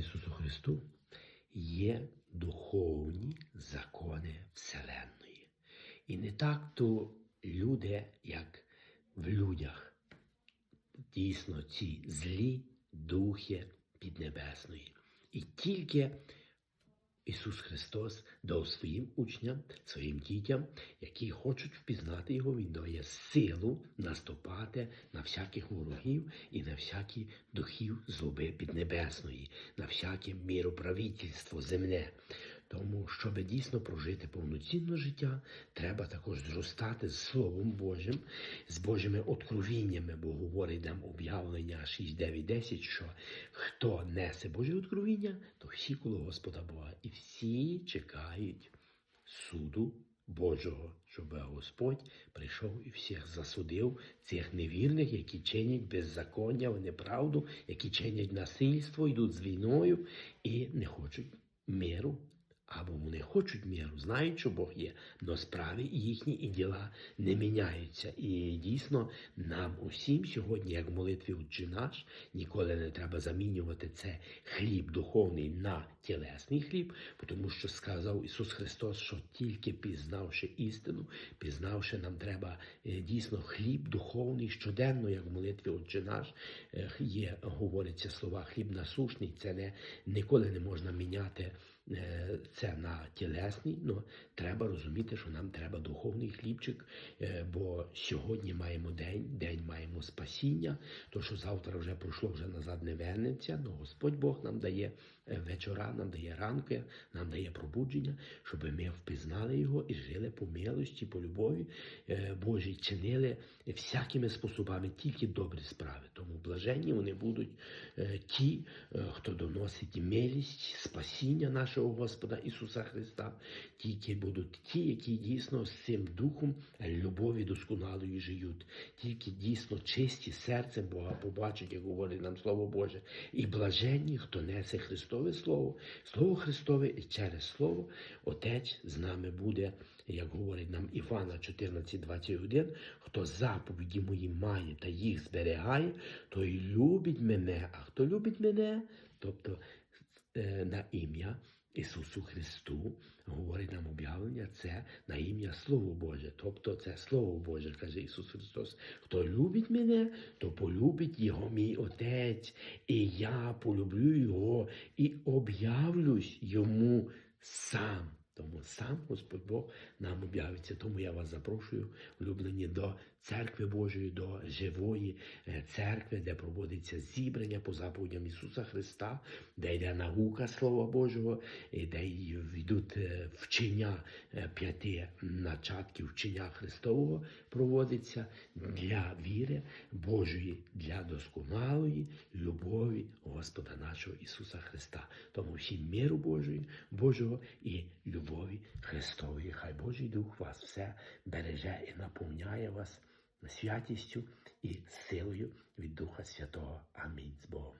Ісусу Христу є духовні закони Вселенної. І не так то люди, як в людях, дійсно ці злі духи піднебесної. І тільки Ісус Христос дав своїм учням, своїм дітям, які хочуть впізнати Його, Він дає силу наступати на всяких ворогів і на всякі духів злоби піднебесної, на всяке міроправительство земне. Тому, щоб дійсно прожити повноцінне життя, треба також зростати з Словом Божим, з Божими откровіннями, бо говорить нам об'явлення 6, 9, 10, що хто несе Боже откровіння, то всі коло Господа Бога. І всі чекають суду Божого, щоб Господь прийшов і всіх засудив, цих невірних, які чинять беззаконня, неправду, які чинять насильство, йдуть з війною і не хочуть миру. Або вони хочуть міру, знають, що Бог є, але справи їхні і діла не міняються. І дійсно нам усім сьогодні, як в молитві «Отче наш, ніколи не треба замінювати це хліб духовний на тілесний хліб, тому що сказав Ісус Христос, що тільки пізнавши істину, пізнавши, нам треба е, дійсно хліб духовний щоденно, як в молитві «Отче наш, е, є, говориться слова хліб насушний. Це не ніколи не можна міняти. Це на тілесний, але треба розуміти, що нам треба духовний хлібчик, е, бо сьогодні маємо день, день маємо спасіння, то що завтра вже пройшло, вже назад не вернеться, але Господь Бог нам дає е, вечора, нам дає ранки, нам дає пробудження, щоб ми впізнали його і жили по милості, по любові е, Божій, чинили всякими способами тільки добрі справи. Тому блаженні вони будуть ті, хто доносить милість, спасіння нашого Господа Ісуса Христа, тільки будуть ті, які дійсно з цим духом любові досконалої живуть, тільки дійсно чисті серцем Бога побачать, як говорить нам Слово Боже, і блаженні, хто несе Христове Слово, Слово Христове, і через Слово Отець з нами буде, як говорить нам Івана 14,21, хто заповіді мої має та їх зберігає, той любить мене, а хто любить мене, тобто е, на ім'я Ісусу Христу, говорить нам об'явлення, це на ім'я Слово Боже. Тобто це Слово Боже, каже Ісус Христос. Хто любить мене, то полюбить Його мій Отець, і я полюблю Його і об'явлюсь йому сам. Тому сам Господь Бог нам об'явиться. Тому я вас запрошую, улюблені, до церкви Божої, до живої е, церкви, де проводиться зібрання по заповідям Ісуса Христа, де йде наука Слова Божого, де йдуть е, вчення е, п'яти начатків вчення Христового проводиться для віри Божої, для досконалої любові Господа нашого Ісуса Христа. Тому всім миру Божої, Божого і любові Христової. Хай Божий Дух вас все береже і наповняє вас святістю і силою від Духа Святого. Амінь з Богом.